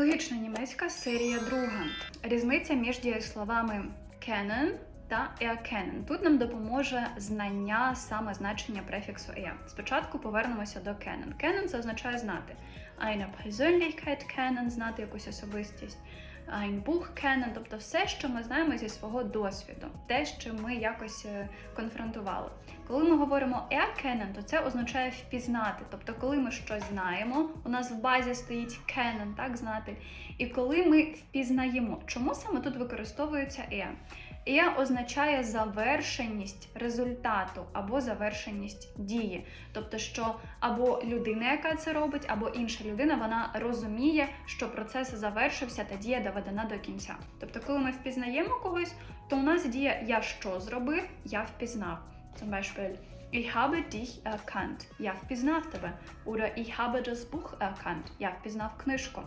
Логічна німецька серія друга. Різниця між дієсловами kennen та erkennen. Тут нам допоможе знання саме значення префіксу er. Спочатку повернемося до kennen. Kennen – це означає знати. Eine Persönlichkeit kennen – знати якусь особистість. Buch kennen, тобто все, що ми знаємо зі свого досвіду, те, що ми якось е, конфронтували. Коли ми говоримо erkennen, то це означає впізнати. Тобто, коли ми щось знаємо, у нас в базі стоїть kennen, так знати. І коли ми впізнаємо, чому саме тут використовується er? Er означає завершеність результату або завершеність дії. Тобто, що або людина, яка це робить, або інша людина, вона розуміє, що процес завершився та дія доведена до кінця. Тобто, коли ми впізнаємо когось, то у нас дія я що зробив, я впізнав. Beispiel, ich habe dich erkannt. Я впізнав тебе. Oder ich habe das Buch erkannt. Я впізнав книжку.